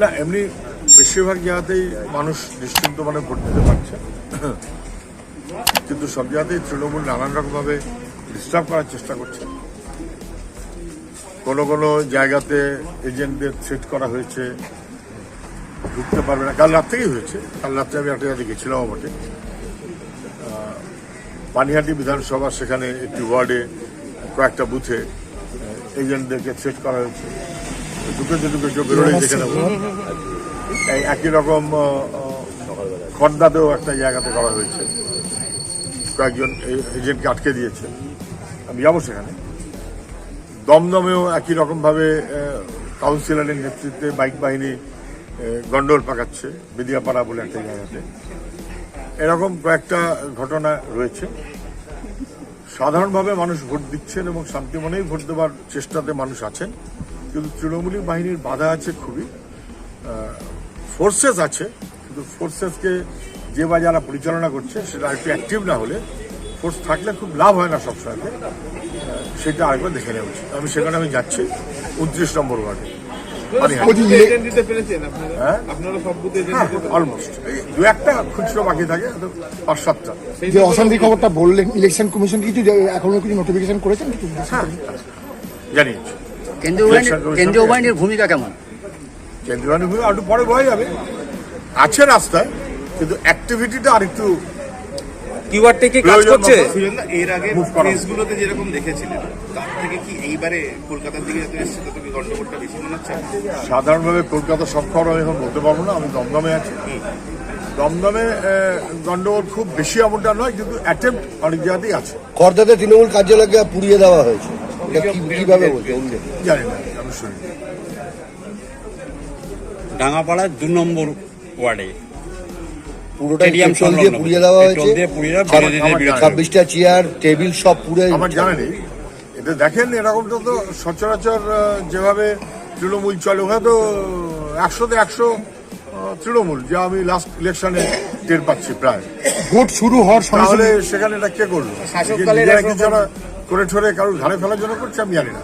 না। এমনি বেশিরভাগ জায়গাতেই মানুষ নিশ্চিন্ত মানে ভোট দিতে পারছে। কিন্তু সব জায়গাতেই তৃণমূল নানান রকমভাবে ডিস্টার্ব করার চেষ্টা করছে। কোনো কোনো জায়গাতে এজেন্টদের সেট করা হয়েছে, ঢুকতে পারবে না। কাল রাত থেকেই হয়েছে। কাল রাত্রে আমি একটা জায়গায় গেছিলাম বটে। পানিহাটি বিধানসভা সেখানে একটি ওয়ার্ডে কয়েকটা বুথে এজেন্টদেরকে সেট করা হয়েছে। ঢুকেছে ঢুকেছে বেরোলেই দেখে নেব। একই রকম আহ, একটা জায়গাতে করা হয়েছে। কয়েকজন এজেন্টকে আটকে দিয়েছে। আমি যাব সেখানে। দমদমেও একই রকমভাবে কাউন্সিলরের নেতৃত্বে বাইক বাহিনী গন্ডোল পাকাচ্ছে বিদিয়াপাড়া বলে একটা জায়গাতে। এরকম কয়েকটা ঘটনা রয়েছে। সাধারণভাবে মানুষ ভোট দিচ্ছেন এবং শান্তি মনেই ভোট দেওয়ার চেষ্টাতে মানুষ আছেন। কিন্তু তৃণমূলী বাহিনীর বাধা আছে খুবই। ফোর্সেস আছে, কিন্তু ফোর্সেসকে যে বা যারা পরিচালনা করছে, সেটা একটু অ্যাক্টিভ না হলে ফোর্স থাকলে খুব লাভ হয় না সবসময় সেটা আরেকবার দেখে নেওয়া উচিত। আমি সেখানে আমি যাচ্ছি, উনত্রিশ নম্বর ওয়ার্ডে। অলমোস্ট এই দু একটা খুচরো বাকি থাকে তো পাঁচ সাতটা যে অশান্তির খবরটা বললেন ইলেকশন কমিশন কিছু এখনও কিছু নোটিফিকেশন করেছেন কিছু? হ্যাঁ কেন্দ্রীয় বাহিনীর? বাহিনীর ভূমিকা কেমন? একটু পরে যাবে। আছে রাস্তায় কিন্তু অ্যাক্টিভিটিটা আরেকটু কিউআর থেকে কাজ করছে? এর আগে প্রেসগুলোতে যেরকম দেখেছিলেন তার থেকে কি এইবারে কলকাতার দিকে যত এসছে তত কি গন্ডগোলটা বেশি মনে হচ্ছে? সাধারণভাবে কলকাতা সব খবর আমি এখন বলতে পারব না আমি দমদমে আছি। দমদমে গন্ডগোল খুব বেশি এমনটা নয় কিন্তু অ্যাটেম্প অনেক জায়গাতেই আছে। খর্দাতে তৃণমূল কার্যালয়কে পুড়িয়ে দেওয়া হয়েছে। কীভাবে বলছে জানি না আমি শুনি ডাঙ্গাপাড়ার দু নম্বর ওয়ার্ডে পুরোটা স্টেডিয়াম পেট্রোল দিয়ে পুড়িয়ে দেওয়া হয়েছে। দিয়ে পুড়িয়ে দেওয়া। ছাব্বিশটা চেয়ার টেবিল সব পুড়ে আমার জানা নেই। এটা দেখেন এরকমটা তো সচরাচর আহ, যেভাবে তৃণমূল চলে ওখানে তো একশোতে একশো আহ, তৃণমূল যা আমি লাস্ট ইলেকশনে টের পাচ্ছি প্রায়। ভোট শুরু হওয়ার সঙ্গে তাহলে সঙ্গে সেখানে এটা কে করল? নিজেরা কি যারা করে ঠরে কারোর ঘাড়ে ফেলার জন্য করছে আমি জানি না।